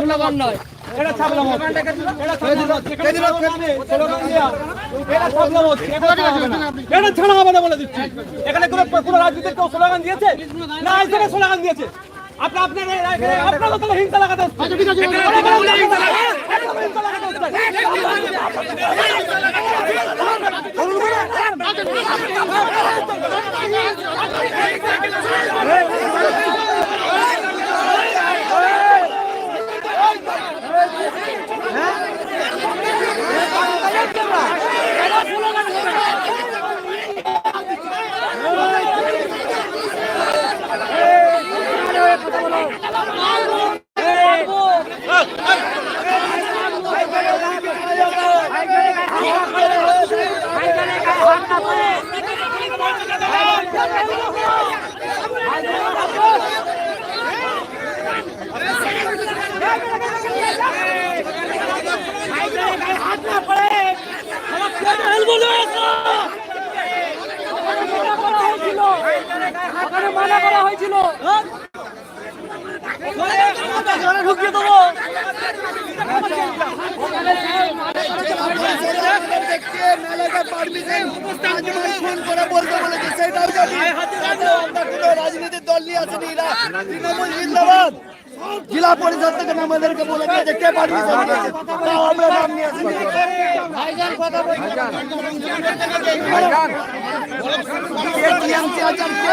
Slogan নয়। এটা ছাপলাম। এটা ছাড়া হবে না বলে দিচ্ছি। এখানে কোনো কোনো রাজনীতির কেউ স্লোগান দিয়েছে? না এখানে স্লোগান দিয়েছে। আপনি আপনার আপনার তো হিংসা লাগাতে হচ্ছে। এখানে আপনারা হিংসা লাগাতে- এখানে হিংসা দল নিয়ে জেলা পরিষদ থেকে আমাদেরকে বলে দিয়েছে কে পারমিশন দিয়েছে তাও আমরা নাম নিয়ে আসিনি কে টিএমসি আছেন কে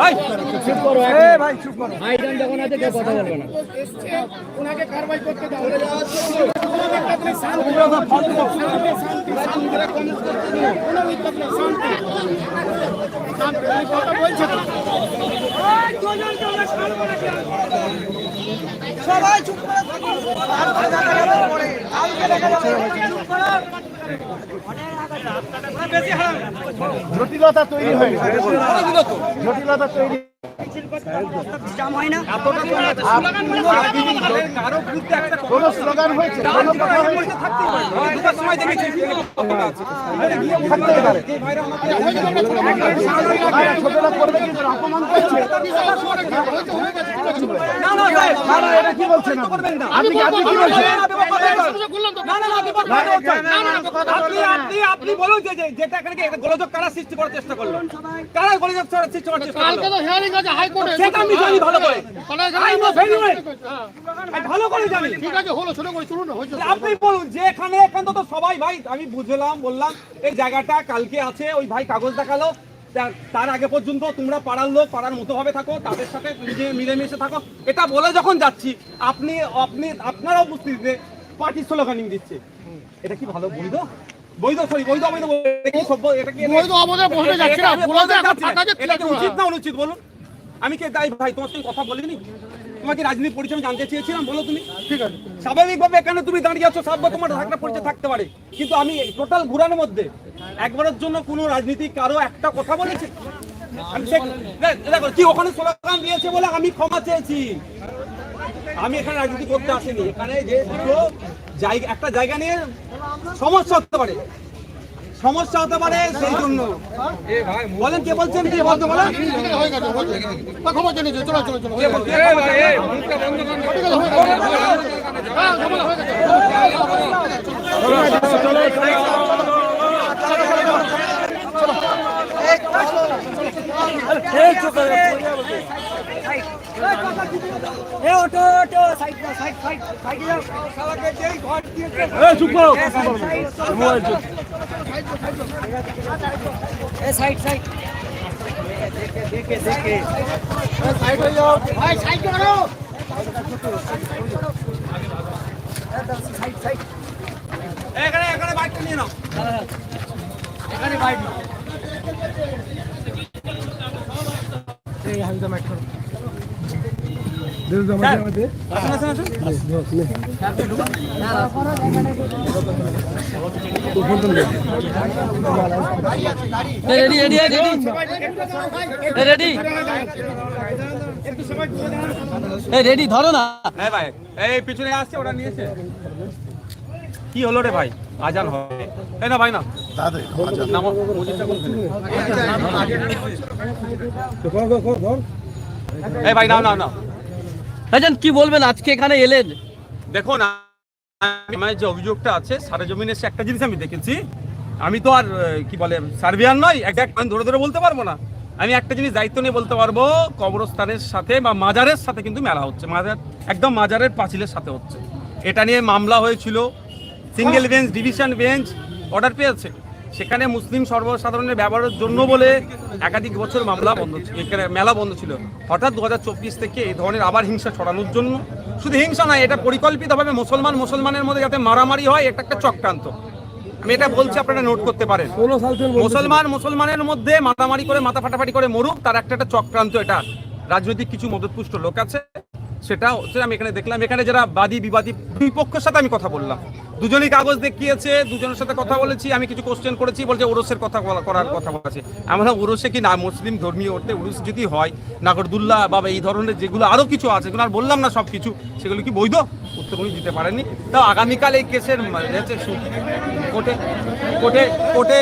যে রাজনীতির বলতে আমি নিজে ক্ষমা চেয়েছি এখানে যারা স্লোগান দিয়ে ক্ষমা চাইতে হবে। ভাই জটিলতা তৈরি হয়ে গেছে জটিলতা তৈরি কোন স্লোগান হয়েছে কোন কথা হয়েছে দুটার সময় দেখেছি থাকতে পারে ছোটরা করবে কি অপমান করছে না না সাহেব না, না, এটা কি বলছেন আপনি? কি- বলছেন আপনি বলুন যে এখানে তাহলে এখানে তো সবাই ভাই আমি বুঝলাম বললাম এই জায়গাটা কালকে আছে ওই ভাই কাগজ দেখাল তার আগে পর্যন্ত তোমরা পাড়ার লোক পাড়ার মতো ভাবে থাকো তাদের সাথে মিলেমিশে থাকো এটা বলে যখন যাচ্ছি আপনি আপনি আপনারা উপস্থিতিতে পার্টি স্লোগানিং দিচ্ছে। এটা কি ভালো বৈধ? বৈধ সরি বৈধ অবৈধ কি সভ্য এটা কি বৈধ অবৈধ যাচ্ছি না, ফাঁকা যে এটা কি উচিত না অনুচিত বলুন? আমি কে তাই ভাই তোমার সঙ্গে কথা বলিনি? তোমাকে রাজনীতি পরিচয় জানতে চেয়েছিলাম বলো তুমি? ঠিক আছে। স্বাভাবিকভাবে এখানে তুমি দাঁড়িয়ে আছো তোমার একটা পরিচয় থাকতে পারে। কিন্তু আমি টোটাল ঘুরানোর মধ্যে একবারের জন্য কোনো রাজনীতি কারও একটা কথা বলেছে? কি ওখানে স্লোগান দিয়েছে বলে আমি ক্ষমা চেয়েছি। আমি এখানে রাজনীতি করতে আসিনি। এখানে যে দুটো জায়গা একটা জায়গা নিয়ে সমস্যা হতে পারে। সমস্যা হতে পারে সেই জন্য। বলেন, কে বলছেন? কে বলতে বলেন? হয়ে হয়ে হয়ে গেছে হ্যাঁ ক্ষমা হয়ে গেছে ভাই সাইড করো। এখানে এখানে বাইকটা নিয়ে নাও। এখানে বাইক নাও। স্যার, আসুন, আসুন, আসুন। Ready ready ready. রেডি। ধরো না। হ্যাঁ ভাই এই পিছনে আসছে ওরা নিয়েছে। কি হলো রে ভাই? আজান হবে। এই না ভাই না। নামো, মসজিদটা এই ভাই নাও নাও নাও। ভাইজান কি বলবেন? আজকে এখানে এলেন। দেখুন আমার যে অভিযোগটা আছে সারা জমিনে সে একটা জিনিস আমি দেখেছি। আমি তো আর কি বলে সার্ভিয়ার নয় এক এক আমি ধরে ধরে বলতে পারব না। আমি একটা জিনিস দায়িত্ব নিয়ে বলতে পারব কবরস্থানের সাথে বা মাজারের সাথে কিন্তু মেলা হচ্ছে। মাজার একদম মাজারের পাঁচিলের সাথে হচ্ছে। এটা নিয়ে মামলা হয়েছিল single bench division bench order পেয়েছে। সেখানে মুসলিম সর্বসাধারণের ব্যবহারের জন্য বলে একাধিক বছর মামলা বন্ধ ছিল এখানে মেলা বন্ধ ছিল। হঠাৎ দু হাজার চব্বিশ থেকে এই ধরনের আবার হিংসা ছড়ানোর জন্য। শুধু হিংসা নয় এটা পরিকল্পিতভাবে মুসলমান মুসলমানের মধ্যে যাতে মারামারি হয় এটা একটা চক্রান্ত। আমি এটা বলছি আপনারা নোট করতে পারেন। মুসলমান মুসলমানের মধ্যে মারামারি করে মাথা ফাটাফাটি করে মরুক তার একটা একটা চক্রান্ত এটা। রাজনৈতিক কিছু মদতপুষ্ট লোক আছে সেটা হচ্ছে আমি এখানে দেখলাম। এখানে যারা বাদী বিবাদী দুই পক্ষের সাথে আমি কথা বললাম। দুজনই কাগজ দেখিয়েছে, দুজনের সাথে কথা বলেছি, আমি কিছু কোশ্চেন করেছি, বলছে ওরসের কথা করার কথা বলেছে। আমরা ওরসে কি না মুসলিম ধর্মীয় অর্থে উরুস যদি হয়, নাগরদুল্লাহ বা এই ধরনের যেগুলো আরও কিছু আছে সেগুলো আর বললাম না সব কিছু, সেগুলো কি বৈধ? উত্তর উনি দিতে পারেননি। তা আগামীকাল এই কেসের কোর্টে কোর্টে কোর্টে